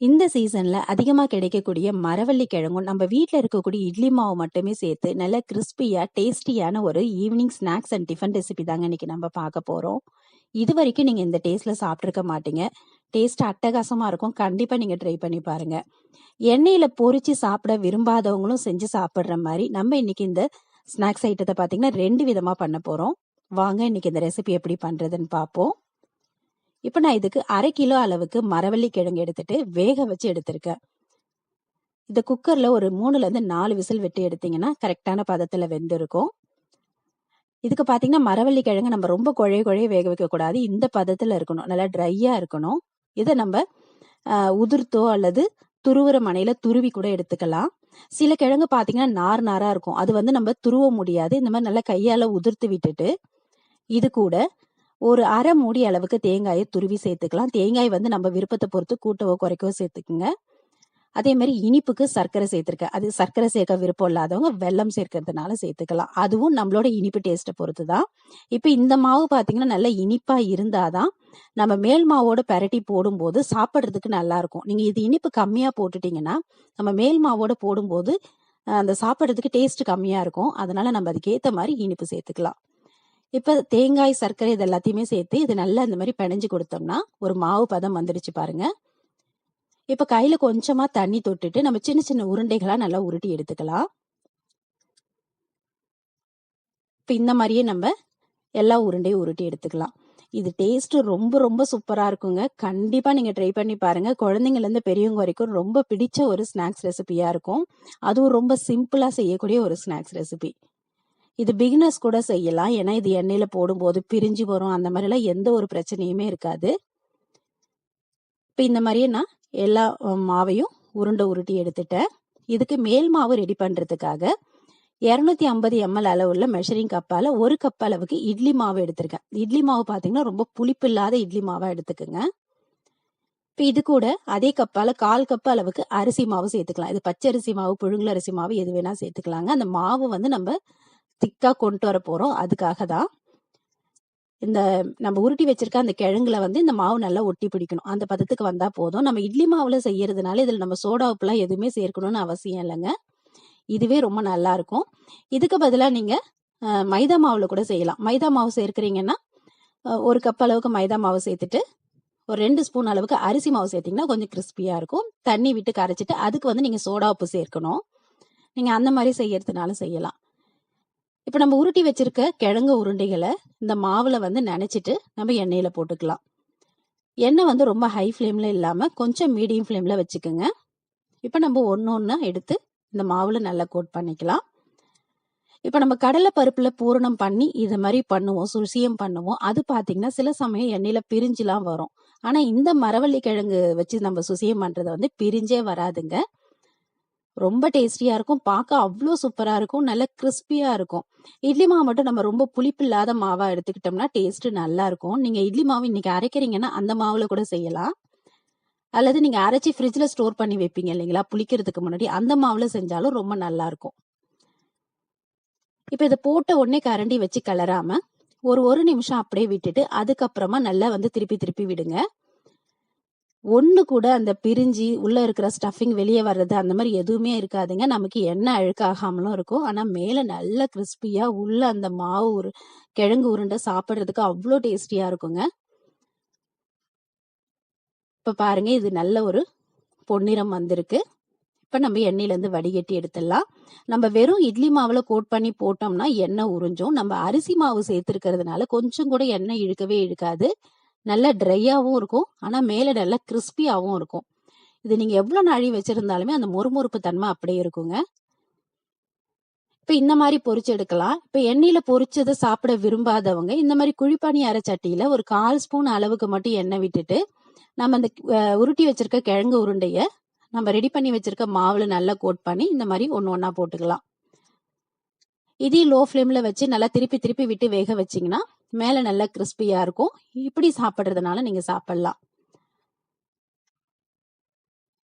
இந்த சீசன்ல அதிகமாக கிடைக்கக்கூடிய மரவள்ளி கிழங்கும் நம்ம வீட்டில் இருக்கக்கூடிய இட்லி மாவு மட்டுமே சேர்த்து நல்ல கிறிஸ்பியா டேஸ்டியான ஒரு evening snacks and tiffin recipe தாங்க இன்னைக்கு நம்ம பார்க்க போறோம். இது வரைக்கும் நீங்க இந்த டேஸ்ட்ல சாப்பிட்ருக்க மாட்டீங்க. டேஸ்ட் அட்டகாசமா இருக்கும். கண்டிப்பா நீங்க ட்ரை பண்ணி பாருங்க. எண்ணெயில பொறிச்சு சாப்பிட விரும்பாதவங்களும் செஞ்சு சாப்பிடுற மாதிரி நம்ம இன்னைக்கு இந்த ஸ்நாக்ஸ் ஐட்டத்தை பார்த்தீங்கன்னா ரெண்டு விதமா பண்ண போறோம். வாங்க இன்னைக்கு இந்த ரெசிபி எப்படி பண்றதுன்னு பார்ப்போம். இப்போ நான் இதுக்கு அரை கிலோ அளவுக்கு மரவள்ளி கிழங்கு எடுத்துட்டு வேக வச்சு எடுத்திருக்கேன். இந்த குக்கர்ல ஒரு மூணுல இருந்து நாலு விசில் விட்டு எடுத்தீங்கன்னா கரெக்டான பதத்துல வெந்திருக்கும். இதுக்கு பாத்தீங்கன்னா மரவள்ளி கிழங்கு நம்ம ரொம்ப குழைய குழைய வேக வைக்க கூடாது. இந்த பதத்துல இருக்கணும். நல்லா ட்ரையா இருக்கணும். இதை நம்ம உதிர்த்தோ அல்லது துருவுற மனையில துருவி கூட எடுத்துக்கலாம். சில கிழங்கு பாத்தீங்கன்னா நார் நாரா இருக்கும். அது வந்து நம்ம துருவ முடியாது. இந்த மாதிரி நல்லா கையால உதிர்த்து விட்டுட்டு இது கூட ஒரு அரை மூடி அளவுக்கு தேங்காயை துருவி சேர்த்துக்கலாம். தேங்காய் வந்து நம்ம விருப்பத்தை பொறுத்து கூட்டவோ குறைக்கவோ சேர்த்துக்குங்க. அதே மாதிரி இனிப்புக்கு சர்க்கரை சேர்த்துருக்கேன். அது சர்க்கரை சேர்க்க விருப்பம் இல்லாதவங்க வெல்லம் சேர்க்கறதுனால சேர்த்துக்கலாம். அதுவும் நம்மளோட இனிப்பு டேஸ்ட்டை பொறுத்து தான் இப்போ இந்த மாவு பார்த்தீங்கன்னா நல்ல இருந்தால் தான் நம்ம மேல் மாவோட பரட்டி போடும்போது சாப்பிட்றதுக்கு நல்லாயிருக்கும். நீங்கள் இது இனிப்பு கம்மியாக போட்டுட்டீங்கன்னா நம்ம மேல் மாவோட போடும்போது அந்த சாப்பிட்றதுக்கு டேஸ்ட் கம்மியாக இருக்கும். அதனால நம்ம அதுக்கேற்ற மாதிரி இனிப்பு சேர்த்துக்கலாம். இப்ப தேங்காய் சர்க்கரை இது எல்லாத்தையுமே சேர்த்து இது நல்லா இந்த மாதிரி பிணைஞ்சு கொடுத்தோம்னா ஒரு மாவு பதம் வந்துடுச்சு பாருங்க. இப்ப கையில கொஞ்சமா தண்ணி தொட்டுட்டு நம்ம சின்ன சின்ன உருண்டைகளா நல்லா உருட்டி எடுத்துக்கலாம். இப்ப இந்த மாதிரியே நம்ம எல்லா உருண்டையும் உருட்டி எடுத்துக்கலாம். இது டேஸ்ட் ரொம்ப ரொம்ப சூப்பரா இருக்குங்க. கண்டிப்பா நீங்க ட்ரை பண்ணி பாருங்க. குழந்தைங்கள்ல இருந்து பெரியவங்க வரைக்கும் ரொம்ப பிடிச்ச ஒரு ஸ்நாக்ஸ் ரெசிபியா இருக்கும். அதுவும் ரொம்ப சிம்பிளா செய்யக்கூடிய ஒரு ஸ்நாக்ஸ் ரெசிபி இது பிகினர்ஸ் கூட செய்யலாம். ஏன்னா இது எண்ணெயில போடும்போது பிரிஞ்சு வரும். அந்த மாதிரிலாம் எந்த ஒரு பிரச்சனையுமே இருக்காது. இப்போ இந்த மாதிரியே நான் எல்லா மாவையும் உருண்டை உருட்டி எடுத்துட்டேன். இதுக்கு மேல் மாவு ரெடி பண்ணுறதுக்காக இரநூத்தி ஐம்பது எம்எல் அளவுள்ள மெஷரிங் கப்பால ஒரு கப் அளவுக்கு இட்லி மாவு எடுத்திருக்கேன். இட்லி மாவு பார்த்தீங்கன்னா ரொம்ப புளிப்பு இல்லாத இட்லி மாவா எடுத்துக்கோங்க. இப்போ இது கூட அதே கப்பால கால் கப் அளவுக்கு அரிசி மாவு சேர்த்துக்கலாம். இது பச்சை அரிசி மாவு புழுங்கல் அரிசி மாவு எது வேணா சேர்த்துக்கலாங்க. அந்த மாவு வந்து நம்ம திக்கா கொண்டு வர போறோம். அதுக்காக தான் இந்த நம்ம உருட்டி வச்சிருக்க அந்த கிழங்குல வந்து இந்த மாவு நல்லா ஒட்டி பிடிக்கணும். அந்த பதத்துக்கு வந்தா போதும். நம்ம இட்லி மாவுல செய்யறதுனால இதுல நம்ம சோடா உப்புலாம் எதுவுமே சேர்க்கணும்னு அவசியம் இல்லைங்க. இதுவே ரொம்ப நல்லா இருக்கும். இதுக்கு பதிலாக நீங்க மைதா மாவுல கூட செய்யலாம். மைதா மாவு சேர்க்குறீங்கன்னா ஒரு கப் அளவுக்கு மைதா மாவு சேர்த்துட்டு ஒரு ரெண்டு ஸ்பூன் அளவுக்கு அரிசி மாவு சேர்த்தீங்கன்னா கொஞ்சம் கிறிஸ்பியா இருக்கும். தண்ணி விட்டு கரைச்சிட்டு அதுக்கு வந்து நீங்க சோடா உப்பு சேர்க்கணும். நீங்க அந்த மாதிரி செய்யறதுனால செய்யலாம். இப்போ நம்ம உருட்டி வச்சிருக்க கிழங்கு உருண்டைகளை இந்த மாவுல வந்து நினச்சிட்டு நம்ம எண்ணெயில போட்டுக்கலாம். எண்ணெய் வந்து ரொம்ப ஹை ஃப்ளேம்ல இல்லாம கொஞ்சம் மீடியம் ஃப்ளேம்ல வச்சுக்கோங்க. இப்போ நம்ம ஒன்று ஒன்றா எடுத்து இந்த மாவுல நல்லா கோட் பண்ணிக்கலாம். இப்போ நம்ம கடலை பருப்புல பூரணம் பண்ணி இது மாதிரி பண்ணுவோம் சுசியம் பண்ணுவோம். அது பார்த்தீங்கன்னா சில சமயம் எண்ணெயில பிரிஞ்சுலாம் வரும். ஆனால் இந்த மரவள்ளி கிழங்கு வச்சு நம்ம சுசியம் பண்ணுறத வந்து பிரிஞ்சே வராதுங்க. ரொம்ப டேஸ்டியா இருக்கும். பார்க்க அவ்வளோ சூப்பரா இருக்கும். நல்ல கிறிஸ்பியா இருக்கும். இட்லி மாவு மட்டும் நம்ம ரொம்ப புளிப்பு இல்லாத மாவா எடுத்துக்கிட்டோம்னா டேஸ்ட் நல்லா இருக்கும். நீங்க இட்லி மாவு இன்னைக்கு அரைக்கிறீங்கன்னா அந்த மாவுல கூட செய்யலாம். அல்லது நீங்க அரைச்சி ஃப்ரிட்ஜ்ல ஸ்டோர் பண்ணி வைப்பீங்க இல்லைங்களா? புளிக்கிறதுக்கு முன்னாடி அந்த மாவுல செஞ்சாலும் ரொம்ப நல்லா இருக்கும். இப்ப இதை போட்ட உடனே கரண்டி வச்சு கிளறாம ஒரு ஒரு நிமிஷம் அப்படியே விட்டுட்டு அதுக்கப்புறமா நல்லா வந்து திருப்பி திருப்பி விடுங்க. ஒன்று கூட அந்த பிரிஞ்சு உள்ள இருக்கிற ஸ்டஃபிங் வெளியே வர்றது அந்த மாதிரி எதுவுமே இருக்காதுங்க. நமக்கு எண்ணெய் அழுக்காகாமலும் இருக்கும். ஆனால் மேலே நல்ல கிறிஸ்பியாக உள்ள அந்த மாவு உரு கிழங்கு உருண்டை சாப்பிட்றதுக்கு அவ்வளோ டேஸ்டியாக இருக்குங்க. இப்போ பாருங்க இது நல்ல ஒரு பொன்னிறம் வந்திருக்கு. இப்போ நம்ம எண்ணெயிலேருந்து வடிகட்டி எடுத்துடலாம். நம்ம வெறும் இட்லி மாவில் கோட் பண்ணி போட்டோம்னா எண்ணெய் உறிஞ்சும். நம்ம அரிசி மாவு சேர்த்துருக்கிறதுனால கொஞ்சம் கூட எண்ணெய் இழுக்கவே இழுக்காது. நல்லா ட்ரையாகவும் இருக்கும். ஆனால் மேலே நல்லா கிறிஸ்பியாகவும் இருக்கும். இது நீங்கள் எவ்வளோ நாழி வச்சுருந்தாலுமே அந்த மொறுமொறுப்பு தன்மை அப்படியே இருக்குங்க. இப்போ இந்த மாதிரி பொரிச்சு எடுக்கலாம். இப்போ எண்ணெயில் பொரிச்சதை சாப்பிட விரும்பாதவங்க இந்த மாதிரி குழிப்பானி அரை ஒரு கால் ஸ்பூன் அளவுக்கு மட்டும் எண்ணெய் விட்டுட்டு நம்ம அந்த உருட்டி வச்சிருக்க கிழங்கு உருண்டையை நம்ம ரெடி பண்ணி வச்சிருக்க மாவில் நல்லா கோட் பண்ணி இந்த மாதிரி ஒன்று ஒன்றா போட்டுக்கலாம். இதையும் லோ ஃப்ளேமில் வச்சு நல்லா திருப்பி திருப்பி விட்டு வேக வச்சீங்கன்னா மேல நல்லா கிறிஸ்பியா இருக்கும் இப்படி சாப்பிடுறதுனால நீங்க சாப்பிடலாம்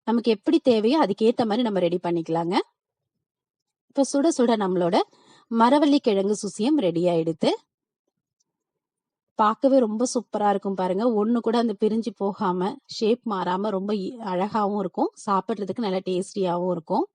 நமக்கு எப்படி தேவையோ அதுக்கேற்ற மாதிரி நம்ம ரெடி பண்ணிக்கலாங்க இப்ப சுட சுட நம்மளோட மரவள்ளி கிழங்கு சுசியம் ரெடி ஆயிடுத்து பார்க்கவே ரொம்ப சூப்பரா இருக்கும் பாருங்க. ஒண்ணு கூட அந்த பிரிஞ்சு போகாம, ஷேப் மாறாம ரொம்ப இ அழகாவும் இருக்கும். சாப்பிடுறதுக்கு நல்லா டேஸ்டியாவும் இருக்கும்.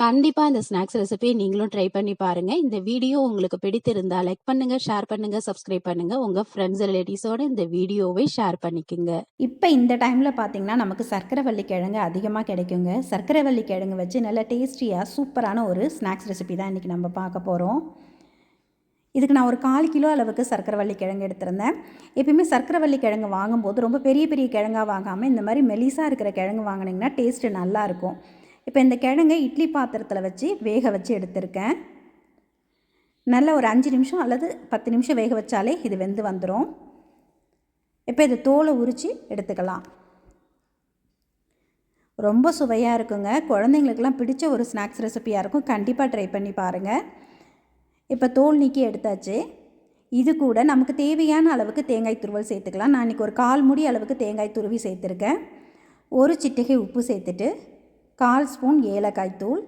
கண்டிப்பா இந்த ஸ்நாக்ஸ் ரெசிபியை நீங்களும் ட்ரை பண்ணி பாருங்க. இந்த வீடியோ உங்களுக்கு பிடித்திருந்தா லைக் பண்ணுங்க, ஷேர் பண்ணுங்க, சப்ஸ்கிரைப் பண்ணுங்க. உங்க ஃப்ரெண்ட்ஸ், ரிலேட்டிவ்ஸோட இந்த வீடியோவை ஷேர் பண்ணிக்கங்க. இப்போ இந்த டைம்ல பாத்தீங்கன்னா நமக்கு சர்க்கரைவள்ளி கிழங்கு அதிகமா கிடைக்குங்க. சர்க்கரை வள்ளி கிழங்கு வச்சு நல்லா டேஸ்டியா சூப்பரான ஒரு ஸ்நாக்ஸ் ரெசிபி தான் இன்னைக்கு நம்ம பார்க்க போறோம். இதுக்கு நான் ஒரு 1/4 கிலோ அளவுக்கு சர்க்கரைவள்ளி கிழங்கு எடுத்திருந்தேன். எப்பயுமே சர்க்கரைவள்ளி கிழங்கு வாங்கும்போது ரொம்ப பெரிய பெரிய கிழங்காக வாங்காமல் இந்த மாதிரி மெலிசாக இருக்கிற கிழங்கு வாங்குனீங்கன்னா டேஸ்ட்டு நல்லாயிருக்கும். இப்போ இந்த கிழங்கை இட்லி பாத்திரத்தில் வச்சு வேக வச்சு எடுத்திருக்கேன். நல்லா ஒரு அஞ்சு நிமிஷம் அல்லது 10 நிமிஷம் வேக வச்சாலே இது வெந்து வந்துடும் இப்போ இது தோலை உரித்து எடுத்துக்கலாம். ரொம்ப சுவையாக இருக்குங்க. குழந்தைங்களுக்கெல்லாம் பிடிச்ச ஒரு ஸ்நாக்ஸ் ரெசிப்பியாக இருக்கும். கண்டிப்பாக ட்ரை பண்ணி பாருங்கள் இப்போ தோல் நீக்கி எடுத்தாச்சு. இது கூட நமக்கு தேவையான அளவுக்கு தேங்காய் துருவல் சேர்த்துக்கலாம். நான் இன்றைக்கி ஒரு கால் முடி அளவுக்கு தேங்காய் துருவி சேர்த்துருக்கேன். ஒரு சிட்டிகை உப்பு சேர்த்துட்டு, 1/4 ஸ்பூன் ஏலக்காய் தூள்,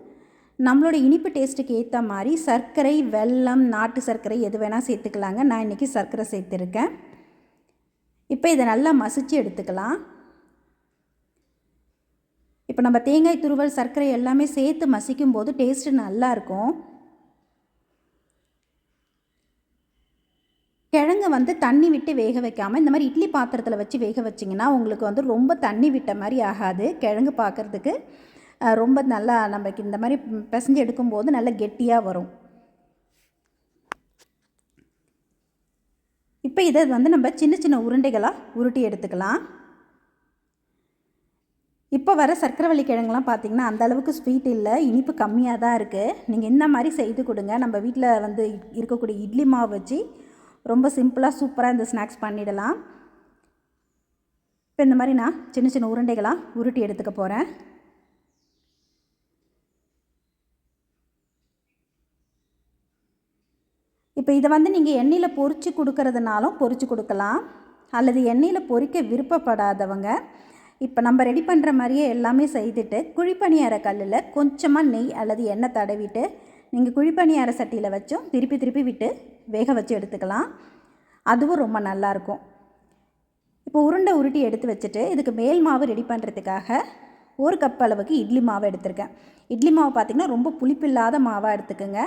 நம்மளோட இனிப்பு டேஸ்ட்டுக்கு ஏற்ற மாதிரி சர்க்கரை, வெல்லம், நாட்டு சர்க்கரை எது வேணால் சேர்த்துக்கலாங்க. நான் இன்னைக்கு சர்க்கரை சேர்த்துருக்கேன். இப்போ இதை நல்லா மசிச்சு எடுத்துக்கலாம். இப்போ நம்ம தேங்காய் துருவல், சர்க்கரை எல்லாமே சேர்த்து மசிக்கும்போது டேஸ்ட்டு நல்லாயிருக்கும். கிழங்கு வந்து தண்ணி விட்டு வேக வைக்காமல் இந்த மாதிரி இட்லி பாத்திரத்தில் வச்சு வேக வச்சீங்கன்னா, உங்களுக்கு வந்து ரொம்ப தண்ணி விட்ட மாதிரி ஆகாது. கிழங்கு பார்க்கறதுக்கு ரொம்ப நல்லா நமக்கு இந்த மாதிரி பிசைஞ்சு எடுக்கும்போது நல்லா கெட்டியாக வரும். இப்போ இதை வந்து நம்ம சின்ன சின்ன உருண்டைகளாக உருட்டி எடுத்துக்கலாம். இப்போ வர சர்க்கரைவள்ளி கிழங்குலாம் பார்த்திங்கன்னா அந்த அளவுக்கு ஸ்வீட் இல்லை இனிப்பு கம்மியாக தான் இருக்குது நீங்கள் இந்த மாதிரி செய்து கொடுங்க நம்ம வீட்டில் வந்து இருக்கக்கூடிய இட்லி மாவு வச்சு ரொம்ப சிம்பிளாக சூப்பராக இந்த ஸ்நாக்ஸ் பண்ணிடலாம். இப்போ இந்த மாதிரி நான் சின்ன சின்ன உருண்டைகளாக உருட்டி எடுத்துக்க போகிறேன் இப்போ இதை வந்து நீங்கள் எண்ணெயில் பொறிச்சு கொடுக்கறதுனாலும் பொறிச்சு கொடுக்கலாம் அல்லது எண்ணெயில் பொறிக்க விருப்பப்படாதவங்க, இப்போ நம்ம ரெடி பண்ணுற மாதிரியே எல்லாமே செய்துட்டு, குழிப்பணியார கல்லில் கொஞ்சமாக நெய் அல்லது எண்ணெய் தடவிட்டு, நீங்கள் குழிப்பணியார சட்டியில் வச்சும் திருப்பி திருப்பி விட்டு வேக வச்சு எடுத்துக்கலாம். அதுவும் ரொம்ப நல்லாயிருக்கும். இப்போ உருண்டை உருட்டி எடுத்து வச்சுட்டு, இதுக்கு மேல் மாவு ரெடி பண்ணுறதுக்காக ஒரு கப் அளவுக்கு இட்லி மாவு எடுத்திருக்கேன். இட்லி மாவு பார்த்தீங்கன்னா, ரொம்ப புளிப்பில்லாத மாவாக எடுத்துக்கோங்க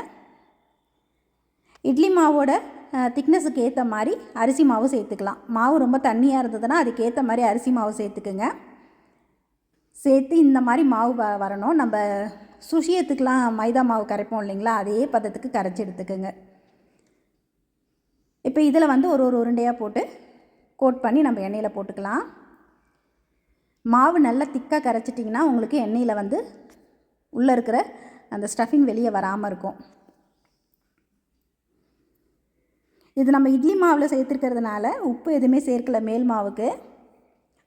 இட்லி மாவோட திக்னஸுக்கு ஏற்ற மாதிரி அரிசி மாவு சேர்த்துக்கலாம். மாவு ரொம்ப தண்ணியாக இருந்ததுன்னா, அதுக்கேற்ற மாதிரி அரிசி மாவு சேர்த்துக்குங்க. சேர்த்து இந்த மாதிரி மாவு வ வரணும். நம்ம சுஷியத்துக்கெலாம் மைதா மாவு கரைப்போம் இல்லைங்களா? அதே பதத்துக்கு கரைச்சி எடுத்துக்கோங்க இப்போ இதில் வந்து ஒரு ஒரு உருண்டையாக போட்டு கோட் பண்ணி நம்ம எண்ணெயில் போட்டுக்கலாம். மாவு நல்லா திக்காக கரைச்சிட்டிங்கன்னா, உங்களுக்கு எண்ணெயில் வந்து உள்ளே இருக்கிற அந்த ஸ்டஃபிங் வெளியே வராமல் இருக்கும். இது நம்ம இட்லி மாவில் சேர்த்துருக்கிறதுனால, உப்பு எதுவுமே சேர்க்கல மேல் மாவுக்கு.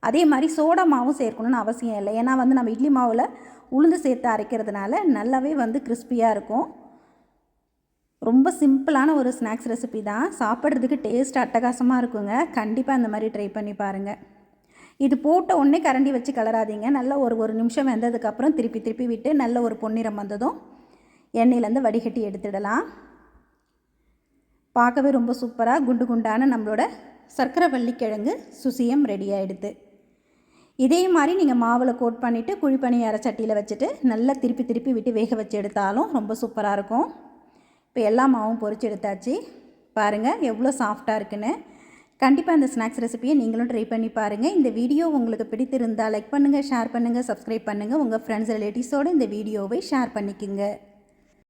அதே மாதிரி சோடா மாவும் சேர்க்கணும்னு அவசியம் இல்லை ஏன்னா வந்து நம்ம இட்லி மாவில் உளுந்து சேர்த்து அரைக்கிறதுனால, நல்லாவே வந்து கிறிஸ்பியாக இருக்கும். ரொம்ப சிம்பிளான ஒரு ஸ்நாக்ஸ் ரெசிபி தான். சாப்பிட்றதுக்கு டேஸ்ட் அட்டகாசமாக இருக்குங்க. கண்டிப்பாக அந்த மாதிரி ட்ரை பண்ணி பாருங்க. இது போட்ட உடனே கரண்டி வச்சு கிளறாதீங்க. நல்லா ஒரு ஒரு நிமிஷம் வெந்ததுக்கப்புறம் திருப்பி திருப்பி விட்டு, நல்ல ஒரு பொன்னிறம் வந்ததும் எண்ணெயிலேருந்து வடிகட்டி எடுத்துடலாம். பார்க்கவே ரொம்ப சூப்பராக குண்டு குண்டான நம்மளோட சர்க்கரைவள்ளி கிழங்கு சுசியம் ரெடி ஆகிடுது இதே மாதிரி நீங்கள் மாவில் கோட் பண்ணிவிட்டு குழிப்பணியார சட்டியில் வச்சுட்டு, நல்லா திருப்பி திருப்பி விட்டு வேக வச்சு எடுத்தாலும் ரொம்ப சூப்பராக இருக்கும். இப்போ எல்லா மாவும் பொறிச்சு எடுத்தாச்சு. பாருங்கள் எவ்வளோ சாஃப்டாக இருக்குன்னு. கண்டிப்பாக இந்த ஸ்நாக்ஸ் ரெசிபியை நீங்களும் ட்ரை பண்ணி பாருங்கள் இந்த வீடியோ உங்களுக்கு பிடித்திருந்தா லைக் பண்ணுங்கள் ஷேர் பண்ணுங்கள் சப்ஸ்கிரைப் பண்ணுங்கள் உங்கள் ஃப்ரெண்ட்ஸ், ரிலேட்டிவ்ஸோட இந்த வீடியோவை ஷேர் பண்ணிக்கங்க.